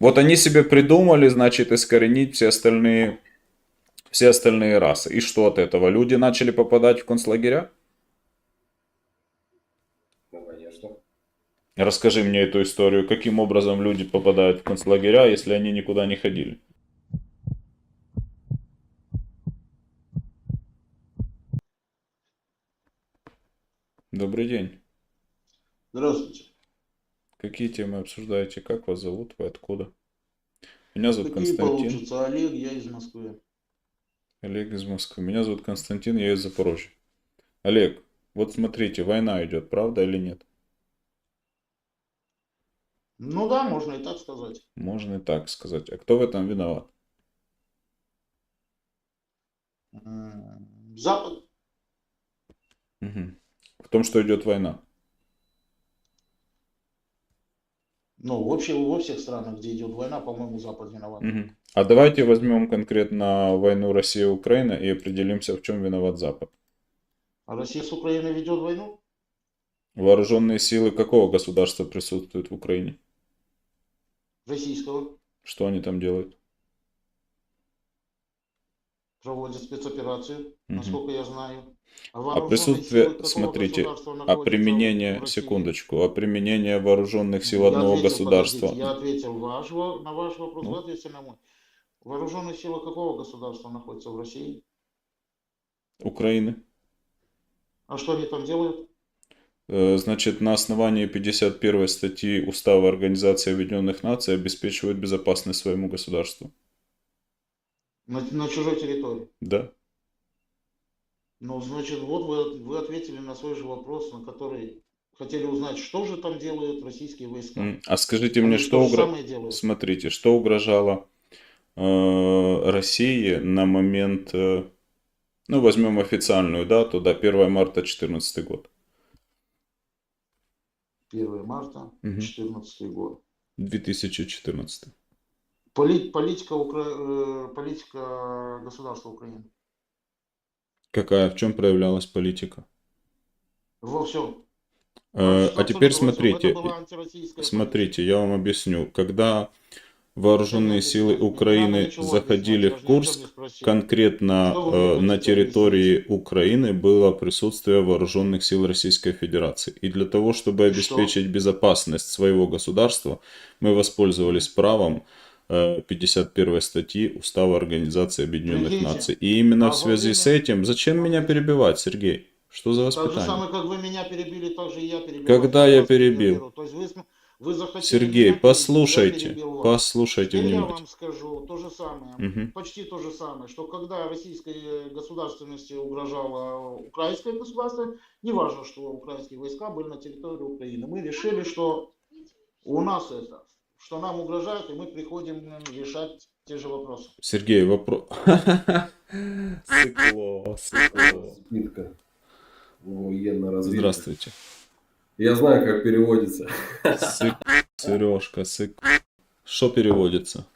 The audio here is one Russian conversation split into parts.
Вот они себе придумали, значит, искоренить все остальные, все остальные расы. И что от этого? Люди начали попадать в концлагеря? Ну, конечно. Расскажи мне эту историю. Каким образом люди попадают в концлагеря, если они никуда не ходили? Добрый день. Здравствуйте. Какие темы обсуждаете? Как вас зовут? Вы откуда? Меня зовут Какие Константин. получится? Олег, я из Москвы. Олег из Москвы. Меня зовут Константин, я из Запорожья. Олег, вот смотрите, война идет, правда или нет? Ну да, можно и так сказать. Можно и так сказать. А кто в этом виноват? Запад. Мгм. В том, что идет война. Ну, вообще во всех странах, где идет война, по-моему, Запад виноват. Мгм. А давайте возьмем конкретно войну Россия-Украина и определимся, в чем виноват Запад. А Россия с Украиной ведет войну? Вооруженные силы какого государства присутствуют в Украине? Российского. Что они там делают? Проводит спецоперацию, Мгм. насколько я знаю. А присутствие, смотрите, а применение, секундочку, а применение вооруженных сил Я одного ответил, государства, я ответил ваш, на ваш вопрос, Ну. вы ответите на мой. Вооруженные силы какого государства находятся в России? Украины, А что они там делают? Э, значит, на основании 51 статьи Устава Организации Объединенных Наций обеспечивают безопасность своему государству. На, на чужой территории. Да? Ну, значит, вот вы, вы ответили на свой же вопрос, на который хотели узнать, что же там делают российские войска. А скажите Они мне, то что же угро... самое делают. Смотрите, что угрожало э, России на момент, э, ну, возьмем официальную дату, да, 1 марта 2014 год. 1 марта Мгм. 2014 год. 2014. Поли- политика, Укра- э, политика государства Украины. Какая, в чем проявлялась политика? Во всем. Э, а теперь смотрите, смотрите, я вам объясню. Когда вооруженные силы Украины заходили в Курск, конкретно э, на территории Украины было присутствие вооруженных сил Российской Федерации. И для того, чтобы обеспечить безопасность своего государства, мы воспользовались правом 51 статьи Устава Организации Объединенных Прикиньте. Наций. И именно А в связи с этим, зачем меня перебивать, Сергей? Что за Так же воспитание? самое, как вы меня перебили, так же и я перебил. Когда я перебил? То есть вы, вы захотели Сергей, меня я послушайте, перебил послушайте Теперь я внимательно. вам скажу то же самое, Мгм. почти то же самое, что когда российской э, государственности угрожало украинское государство, неважно, что украинские войска были на территории Украины, мы решили, что у нас это, что нам угрожают, и мы приходим решать те же вопросы. Сергей, вопрос. Сыкло, сыкло. Разведка. Здравствуйте. Я знаю, как переводится. Сык... Сережка, сык... Что переводится?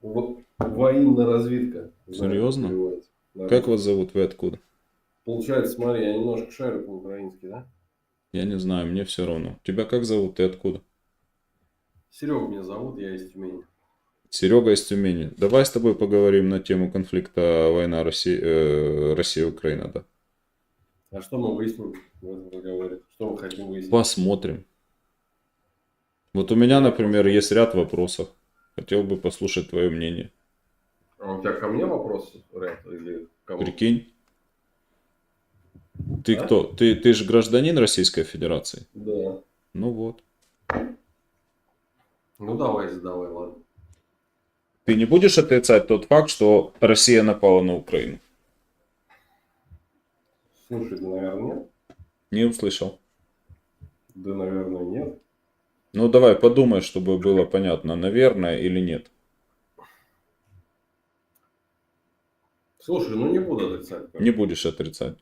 Военная разведка. Серьезно? Да. Как вас зовут, вы откуда? Получается, смотри, я немножко шарю по-украински, да? Я не знаю, мне все равно. Тебя как зовут, ты откуда? Серега меня зовут, я из Тюмени. Серега из Тюмени. Давай с тобой поговорим на тему конфликта война России, э, Россия-Украина, да? А что мы выясним в этом разговоре? Что мы хотим выяснить? Посмотрим. Вот у меня, например, есть ряд вопросов. Хотел бы послушать твое мнение. А у тебя ко мне вопрос, Рэп, или кому? Прикинь. Ты Да? кто? Ты, ты же гражданин Российской Федерации? Да. Ну вот. Ну давай, задавай, ладно. Ты не будешь отрицать тот факт, что Россия напала на Украину? Слушай, да, наверное, нет. Не услышал. Да, наверное, нет. Ну давай подумай, чтобы было понятно, наверное или нет. Слушай, ну не буду отрицать. Не будешь отрицать.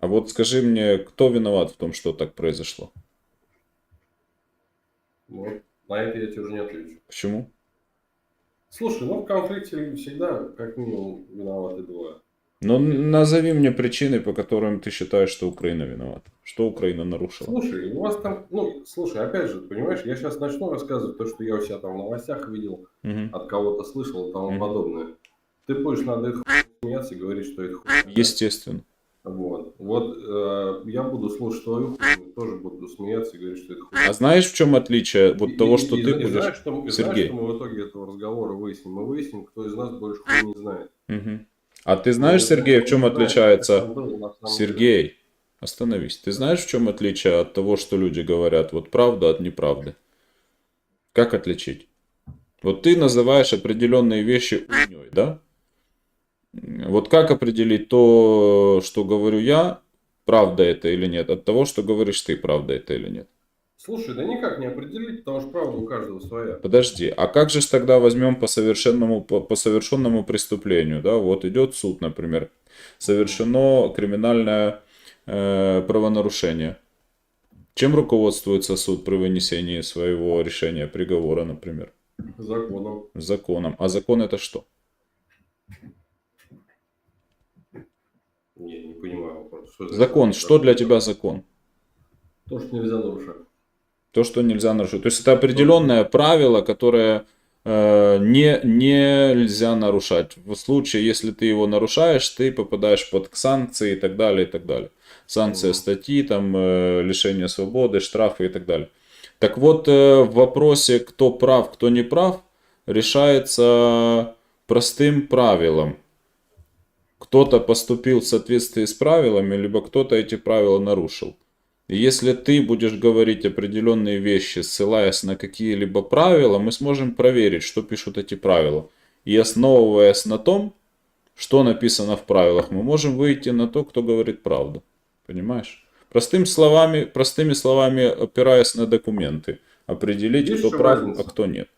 А вот скажи мне, кто виноват в том, что так произошло? Вот, на это я тебе уже не отвечу. Почему? Слушай, ну в конфликте всегда как минимум виноваты двое. Ну, назови мне причины, по которым ты считаешь, что Украина виновата. Что Украина нарушила? Слушай, у вас там, ну, слушай, опять же, понимаешь, я сейчас начну рассказывать то, что я у себя там в новостях видел, Мгм. от кого-то слышал и тому Мгм. подобное. Ты будешь над этой хуйней смеяться и говорить, что это хуйня. Естественно. Вот. Вот э, я буду слушать твою тоже буду смеяться и говорить, что это хуйня. А знаешь, в чем отличие вот И- того, что и- ты и будешь... Знаешь, что, и знаешь, Сергей. что мы в итоге этого разговора выясним? Мы выясним, кто из нас больше хуй не знает. Мгм. А ты знаешь, Сергей, в чем отличается... Сергей, остановись. Ты знаешь, в чем отличие от того, что люди говорят, вот правда от неправды? Как отличить? Вот ты называешь определенные вещи уйней, да? Вот как определить то, что говорю я, правда это или нет, от того, что говоришь ты, правда это или нет? Слушай, да никак не определить, потому что правда у каждого своя. Подожди, а как же тогда возьмем по совершенному, по, по совершенному преступлению, да? Вот идет суд, например, совершено криминальное э, правонарушение. Чем руководствуется суд при вынесении своего решения, приговора, например? Законом. Законом. А закон это что? Не, не понимаю вопрос. Что за Закон. Что для тебя закон? То, что нельзя нарушать. То, что нельзя нарушить. То есть это определенное правило, которое э, не, нельзя нарушать. В случае, если ты его нарушаешь, ты попадаешь под санкции и так далее, и так далее. Санкция статьи, там, э, лишение свободы, штрафы и так далее. Так вот, э, в вопросе, кто прав, кто не прав, решается простым правилом. Кто-то поступил в соответствии с правилами, либо кто-то эти правила нарушил. И если ты будешь говорить определенные вещи, ссылаясь на какие-либо правила, мы сможем проверить, что пишут эти правила. И основываясь на том, что написано в правилах, мы можем выйти на то, кто говорит правду. Понимаешь? Простым словами, простыми словами, опираясь на документы, определить, Видишь, кто прав, разница? а кто нет.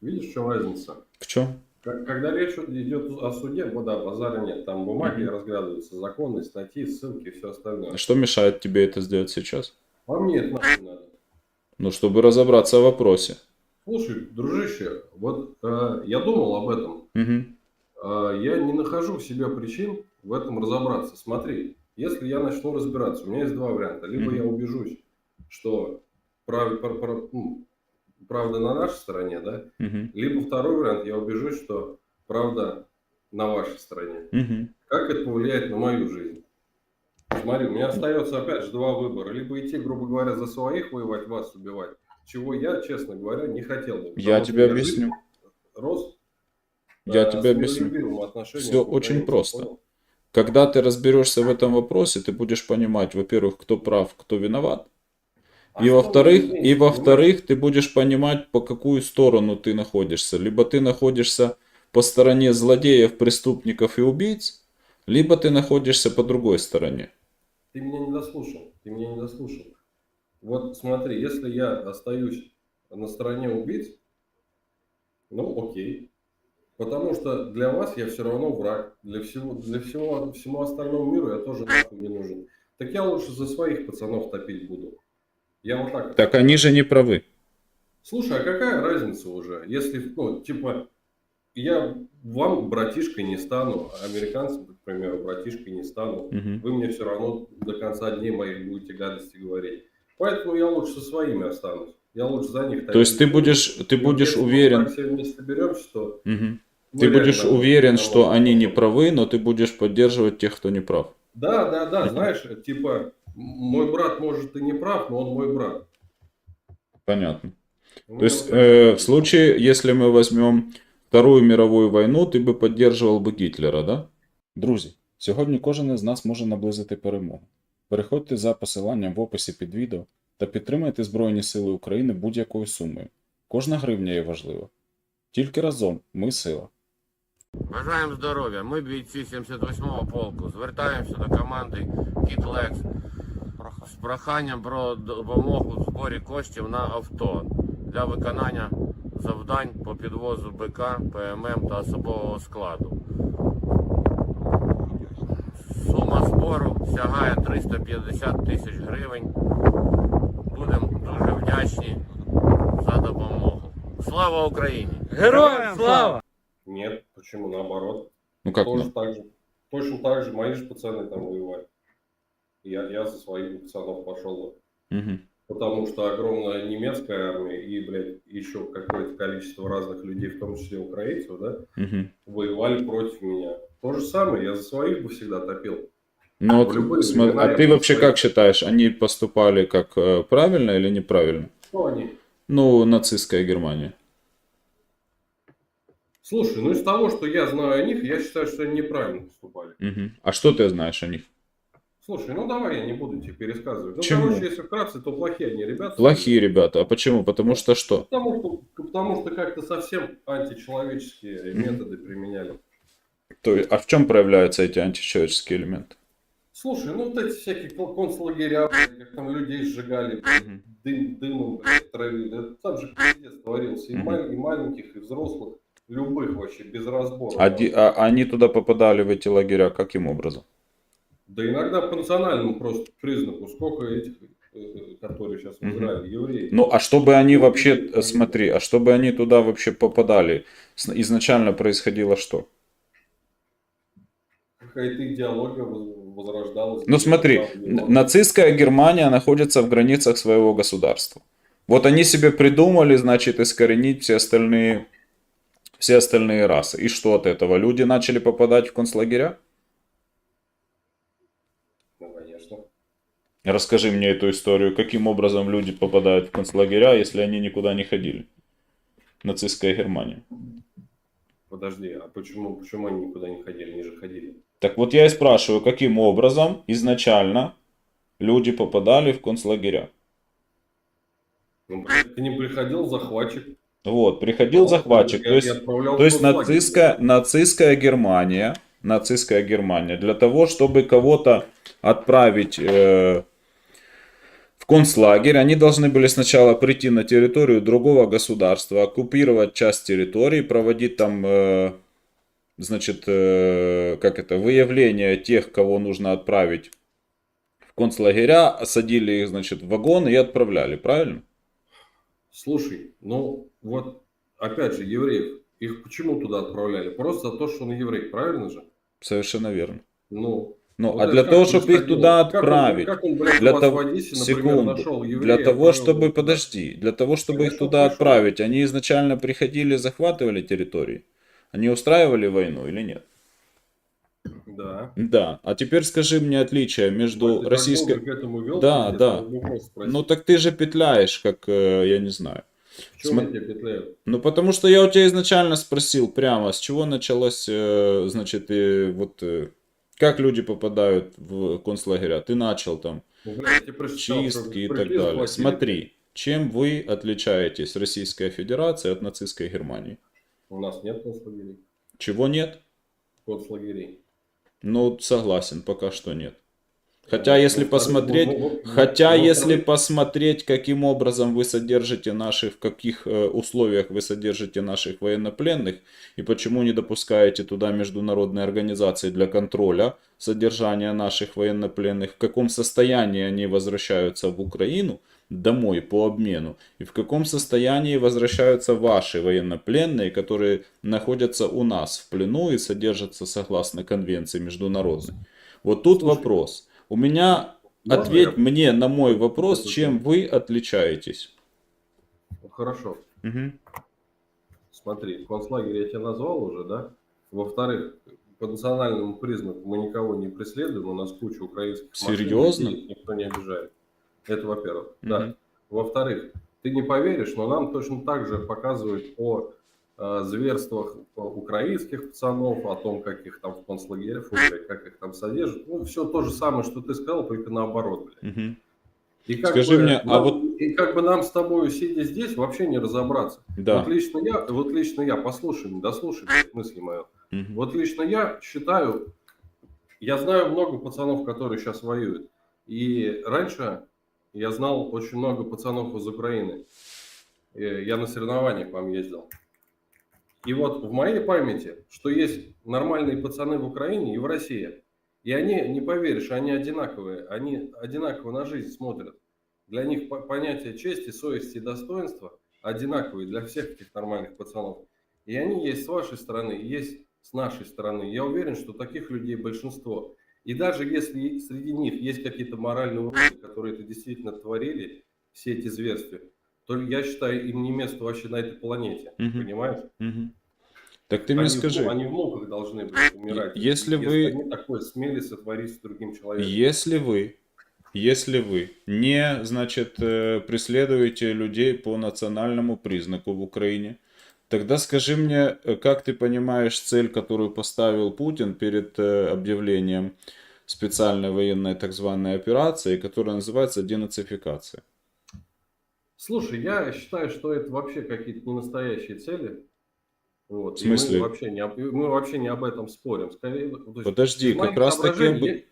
Видишь, в чем разница? В чем? Когда речь идет о суде, вот да, базара нет. Там бумаги Мгм. разглядываются, законы, статьи, ссылки и все остальное. Что мешает тебе это сделать сейчас? А мне это нахуй надо. Ну, чтобы разобраться в вопросе. Слушай, дружище, вот э, я думал об этом. Мгм. Э, я не нахожу в себе причин в этом разобраться. Смотри, если я начну разбираться, у меня есть два варианта. Либо Мгм. я убежусь, что прав- пр- пр- ну, правда на нашей стороне, да? Мгм. Либо второй вариант, я убежусь, что правда на вашей стороне. Мгм. Как это повлияет на мою жизнь? Смотри, у меня остается опять же два выбора. Либо идти, грубо говоря, за своих воевать, вас убивать, чего я, честно говоря, не хотел бы. Я тебе объясню. Рос. Я э, тебе объясню. к очень просто. понял? Когда ты разберешься в этом вопросе, ты будешь понимать, во-первых, кто прав, кто виноват. А И во-вторых, и во-вторых, ты будешь понимать, по какую сторону ты находишься. Либо ты находишься по стороне злодеев, преступников и убийц, либо ты находишься по другой стороне. Ты меня не дослушал. Ты меня не дослушал. Вот смотри, если я остаюсь на стороне убийц, ну окей. Потому что для вас я все равно враг. Для всего, для всего, всему остальному миру я тоже нахуй не нужен. Так я лучше за своих пацанов топить буду. Я вот так. Так они же не правы. Слушай, а какая разница уже? Если, ну, типа, я вам братишкой не стану, а американцам, к примеру, братишкой не стану. Мгм. Вы мне все равно до конца дней моих будете гадости говорить. Поэтому я лучше со своими останусь. Я лучше за них. То есть ты будешь, ты будешь если мы уверен, так все вместе беремся, то Мгм. мы ты будешь уверен, что они не правы, но ты будешь поддерживать тех, кто не прав. Да, да, да, знаешь, типа, мой брат может и не прав, но он мой брат. Понятно. Ну, То есть, э, в случае, если ми возьмем Вторую мирову війну, ти би підтримував би Гітлера, да? Друзі, сьогодні кожен із нас може наблизити перемогу. Переходьте за посиланням в описі під відео та підтримайте Збройні Сили України будь-якою сумою. Кожна гривня є важлива. Тільки разом ми сила. Бажаємо здоров'я. Ми бійці 78-го полку. Звертаємося до команди Кіт Лекс з проханням про допомогу в зборі коштів на авто для виконання завдань по підвозу БК, ПММ та особового складу. Сума збору сягає 350 тисяч гривень. Будемо дуже вдячні за допомогу. Слава Україні! Героям слава! Нет, почему наоборот? Ну как Тоже так же. Точно так же мои же пацаны там воевали. Я, я за своих пацанов пошел. Мгм. Потому что огромная немецкая армия и, блядь, еще какое-то количество разных людей, в том числе украинцев, да, Мгм. воевали против меня. То же самое, я за своих бы всегда топил. Ну вот, времена а ты вообще как считаешь, они поступали как э, правильно или неправильно? Что они? Ну, нацистская Германия. Слушай, ну из того, что я знаю о них, я считаю, что они неправильно поступали. Мгм. А что ты знаешь о них? Слушай, ну давай я не буду тебе пересказывать. Ну, короче, если вкратце, то плохие они ребята. Плохие ребята. А почему? Потому что что? Потому что, потому что как-то совсем античеловеческие методы применяли. То есть, а в чем проявляются эти античеловеческие элементы? Слушай, ну вот эти всякие кон- концлагеря, как там людей сжигали, дым, дымом блядь, травили. Это там же пиздец творился. И, маль- и маленьких, и взрослых, любых вообще, без разбора. А, ди- а они туда попадали в эти лагеря каким образом? Да иногда по национальному просто признаку. Сколько этих, э, которые сейчас в. Израиле, евреи. Ну, а чтобы они вообще, э, смотри, а чтобы они туда вообще попадали, изначально происходило что? Какая-то идеология воз- возрождалась. Ну смотри, нацистская Германия находится в границах своего государства. Вот они себе придумали, значит, искоренить все остальные, все остальные расы. И что от этого? Люди начали попадать в концлагеря? Ну, конечно. Расскажи мне эту историю, каким образом люди попадают в концлагеря, если они никуда не ходили? Нацистская Германия. Подожди, а почему, почему они никуда не ходили? Они же ходили. Так вот я и спрашиваю, каким образом изначально люди попадали в концлагеря? Ну, к ним приходил захватчик. Вот, приходил захватчик, Я- то есть То есть нацистская, нацистская Германия, нацистская Германия, для того, чтобы кого-то отправить э, концлагерь, они должны были сначала прийти на территорию другого государства, оккупировать часть территории, проводить там, э, значит, э, как это, выявление тех, кого нужно отправить в концлагеря, садили их, значит, в вагон и отправляли, правильно? Слушай, ну вот, опять же, евреев, их почему туда отправляли? Просто за то, что он еврей, правильно же? Совершенно верно. Ну, Ну, вот а для того, чтобы их туда Как он- отправить, Как он, блядь, для того- в Одессе, например, секунду. нашел еврея, Для того, чтобы, подожди, для того, чтобы их Хорошо, туда хорошо. отправить, они изначально приходили, захватывали территории? Они устраивали войну или нет? Да. Да. А теперь скажи мне отличие между Ты российской... долго к этому вел, Да, да. Ну так ты же петляешь, как, э, я не знаю. Петляю? Ну потому что я у тебя изначально спросил прямо, с чего началось, э, значит, и вот... Как люди попадают в концлагеря? Ты начал там Ну, чистки и так далее. Смотри, чем вы отличаетесь, Российская Федерация, от нацистской Германии? У нас нет концлагерей. Чего нет? Концлагерей. Ну, согласен, пока что нет. Хотя, если Во-вторых, посмотреть, во- хотя, если посмотреть, каким образом вы содержите наших, в каких э, условиях вы содержите наших военнопленных, и почему не допускаете туда международные организации для контроля содержания наших военнопленных, в каком состоянии они возвращаются в Украину, домой по обмену, и в каком состоянии возвращаются ваши военнопленные, которые находятся у нас в плену и содержатся согласно конвенции международной. Вот тут вопрос. У меня Можно ответь я- мне на мой вопрос, Слушай. чем вы отличаетесь. Хорошо. Мгм. Смотри, концлагерь я тебя назвал уже, да? Во-вторых, по национальному признаку мы никого не преследуем, у нас куча украинских машин, Серьезно? их никто не обижает. Это во-первых. Мгм. Да. Во-вторых, ты не поверишь, но нам точно так же показывают о зверствах украинских пацанов, о том, как их там в концлагерях, как их там содержат. Ну, все то же самое, что ты сказал, только наоборот, блядь. Мгм. И как Скажи бы мне, а нам- вот- И как бы нам с тобой, сидя здесь, вообще не разобраться. Да. Вот лично я, вот лично я, послушай, дослушай мысли мою. Мгм. Вот лично я считаю, я знаю много пацанов, которые сейчас воюют. И раньше я знал очень много пацанов из Украины. Э, Я на соревнования к вам ездил. И вот в моей памяти, что есть нормальные пацаны в Украине и в России. И они, не поверишь, они одинаковые. Они одинаково на жизнь смотрят. Для них по- понятие чести, совести и достоинства одинаковые для всех этих нормальных пацанов. И они есть с вашей стороны, и есть с нашей стороны, я уверен, что таких людей большинство. И даже если среди них есть какие-то моральные уроды, которые это действительно творили, все эти зверства, то я считаю, им не место вообще на этой планете. Мгм. Понимаешь? Мгм. Так ты мне они, в- скажи, они в муках должны быть умирать. если вы- они такое смели сотворить с другим человеком. если вы, если вы не, значит, э, преследуете людей по национальному признаку в Украине, тогда скажи мне, э, как ты понимаешь цель, которую поставил Путин перед э, объявлением специальной военной так званой операции, которая называется денацификация? Слушай, я считаю, что это вообще какие-то не настоящие цели. Вот. В И мы смысле? вообще, не, об- мы вообще не об этом спорим. Скорее, есть Подожди, как раз таки, я-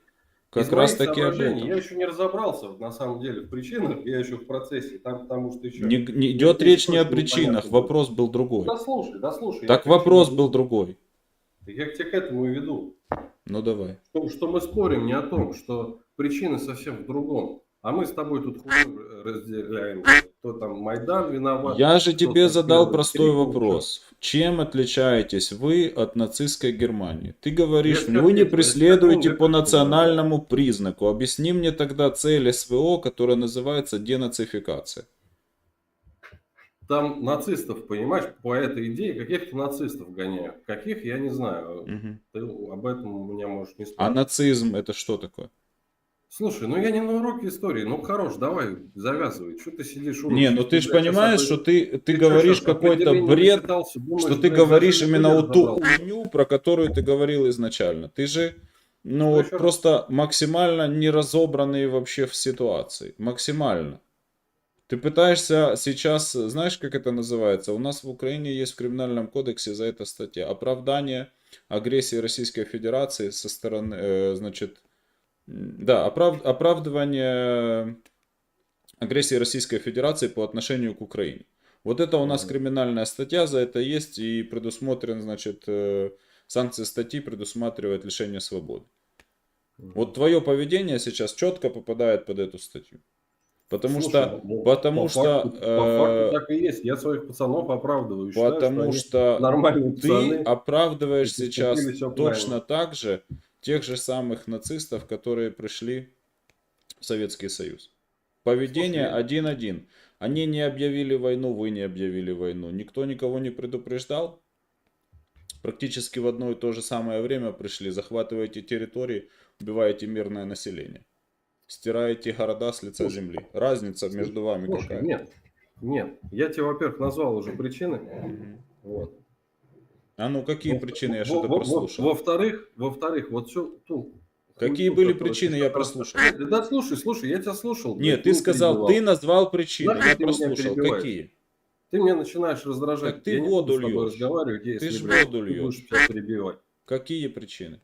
как раз таки об этом. Я еще не разобрался, на самом деле, в причинах, я еще в процессе, там, потому что еще... Не, не идет речь не о причинах, непонятно вопрос был другой. Да слушай, да слушай. Так вопрос веду. был другой. Я к тебе к этому и веду. Ну давай. Что, что мы спорим не о том, что причины совсем в другом. А мы с тобой тут разделяем. Кто там Майдан виноват. Я же тебе задал простой крикнул, вопрос. Чем отличаетесь вы от нацистской Германии? Ты говоришь, Я вы не скажу, преследуете по национальному признаку. Объясни мне тогда цель СВО, которая называется денацификация. Там нацистов, понимаешь, по этой идее каких-то нацистов гоняют. Каких, я не знаю. Мгм. Ты об этом у меня можешь не А спрашивать. нацизм это что такое? Слушай, ну я не на уроке истории. Ну хорош, давай, завязывай. Что ты сидишь уроки? Не, ну ты же сейчас понимаешь, что ты, ты чё, говоришь какой-то бред, начитался, думаешь, что ты говоришь именно вот ту хуйню, про которую ты говорил изначально. Ты же, ну вот просто максимально не разобранный вообще в ситуации. Максимально. Ты пытаешься сейчас, знаешь, как это называется? У нас в Украине есть в Криминальном кодексе за это статья. Оправдание агрессии Российской Федерации со стороны, э, значит, да, оправ- оправдывание агрессии Российской Федерации по отношению к Украине. Вот это у нас криминальная статья, за это есть и предусмотрен, значит, э, санкции статьи предусматривает лишение свободы. Вот твое поведение сейчас четко попадает под эту статью. Потому Слушай, что, ну, потому по что, факту- по э, факту так и есть. Я своих пацанов оправдываю. Считаю, потому они что нормальные ты пацаны. оправдываешь сейчас точно так же тех же самых нацистов, которые пришли в Советский Союз. Поведение Слушай, один-один. Они не объявили войну, вы не объявили войну. Никто никого не предупреждал. Практически в одно и то же самое время пришли, захватываете территории, убиваете мирное население. Стираете города с лица Слушай, земли. Разница между вами Слушай, какая? нет, нет. Я тебе, во-первых, назвал уже причины. Вот. А ну какие Во- причины я во- что-то во- во- прослушал? Во-вторых, во-вторых, вот всю ту. Какие были причины, ты я прослушал. Да, слушай, слушай, я тебя слушал. Нет, ты не сказал, ты назвал причины, Нахуй я ты прослушал. Какие? Ты меня начинаешь раздражать. Так ты я не воду тобой льешь. разговаривать, если, ж блядь, воду ты льешь. будешь перебивать. Какие причины?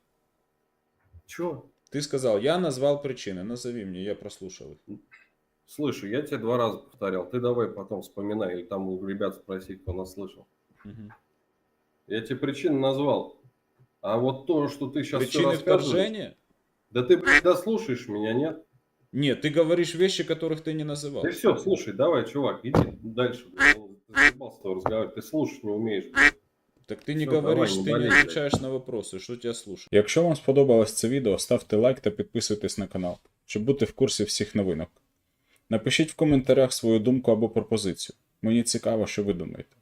Чё? Ты сказал, я назвал причины, назови мне, я прослушал их. Слышу, я тебе два раза повторял. Ты давай потом вспоминай, или там у ребят спроси, кто нас слышал. Мгм. Я тебе причины назвал. А вот то, что ты сейчас Причины вторжения? Да ты, блядь, дослушаешь меня, нет? Нет, ты говоришь вещи, которых ты не называл. Да все, слушай, давай, чувак, иди дальше. блядь. Ты заебался с тобой разговаривать, ты слушать не умеешь. блядь. Так ти не Всё, говориш, давай, не ти не болей, відповідаєш на вопроси, що тебе слушати. Якщо вам сподобалось це відео, ставте лайк та підписуйтесь на канал, щоб бути в курсі всіх новинок. Напишіть в коментарях свою думку або пропозицію. Мені цікаво, що ви думаєте.